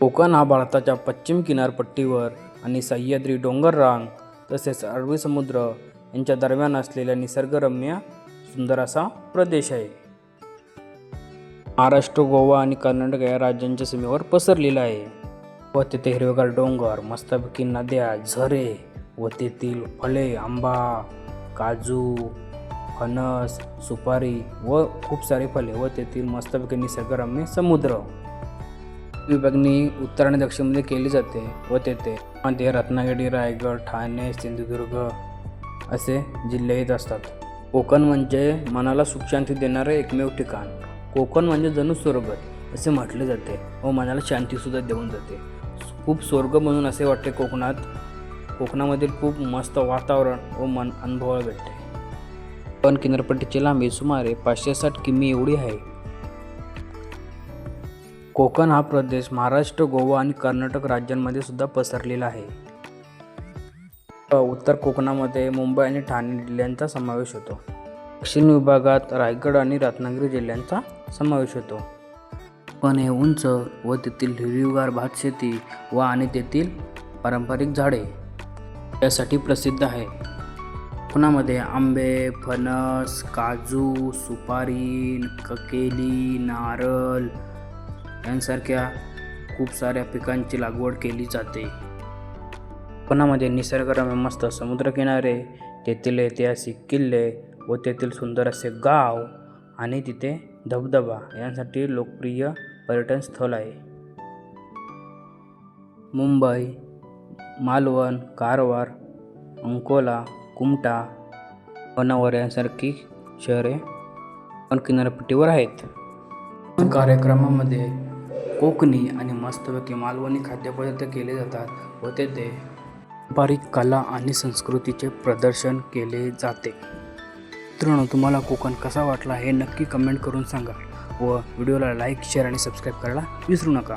कोकण हा भारताच्या पश्चिम किनारपट्टीवर आणि सह्याद्री डोंगररांग तसेच अरबी समुद्र यांच्या दरम्यान असलेला निसर्गरम्य सुंदर असा प्रदेश आहे. महाराष्ट्र गोवा आणि कर्नाटक या राज्यांच्या सीमेवर पसरलेला आहे व तेथे हिरवेगार डोंगर मस्तपैकी नद्या झरे व तेथील फळे आंबा काजू फणस सुपारी व खूप सारे फळे व तेथील मस्तपैकी निसर्गरम्य समुद्र. विभागणी उत्तर आणि दक्षिणमध्ये केली जाते व तेथे मध्ये रत्नागिरी रायगड ठाणे सिंधुदुर्ग असे जिल्हे येत असतात. कोकण म्हणजे मनाला सुखशांती देणारे एकमेव ठिकाण. कोकण म्हणजे जणू स्वर्ग असे म्हटले जाते व मनाला शांतीसुद्धा देऊन जाते. खूप स्वर्ग म्हणून असे वाटते कोकणात. कोकणामधील खूप मस्त वातावरण व मन अनुभवायला भेटते. पण किनारपट्टीची लांबी सुमारे पाचशे साठ किमी एवढी आहे. कोकण हा प्रदेश महाराष्ट्र गोवा आणि कर्नाटक राज्यांमध्ये सुद्धा पसरलेला आहे. उत्तर कोकणामध्ये मुंबई आणि ठाणे जिल्ह्यांचा समावेश होतो. दक्षिण विभागात रायगड आणि रत्नागिरी जिल्ह्यांचा समावेश होतो. पण हे उंच व तेथील हिरवीगार भातशेती व आणि तेथील पारंपरिक झाडे यासाठी प्रसिद्ध आहे. कोकणामध्ये आंबे फणस काजू सुपारी ककेली नारळ यांसारख्या खूप साऱ्या पिकांची लागवड केली जाते. कोकणामध्ये निसर्गरम्य मस्त समुद्रकिनारे तेथील ऐतिहासिक किल्ले व तेथील सुंदर असे गाव आणि तिथे धबधबा यांसाठी लोकप्रिय पर्यटन स्थळ आहे. मुंबई मालवण कारवार अंकोला कुमटा पनावर यांसारखी शहरे पण किनारपट्टीवर आहेत. कार्यक्रमामध्ये कोकणी आणि मस्तपैकी मालवणी खाद्यपदार्थ केले जातात व तेथे पारंपरिक कला आणि संस्कृतीचे प्रदर्शन केले जाते. मित्रांनो तुम्हाला कोकण कसा वाटला हे नक्की कमेंट करून सांगा व व्हिडिओला लाईक शेअर आणि सबस्क्राईब करायला विसरू नका.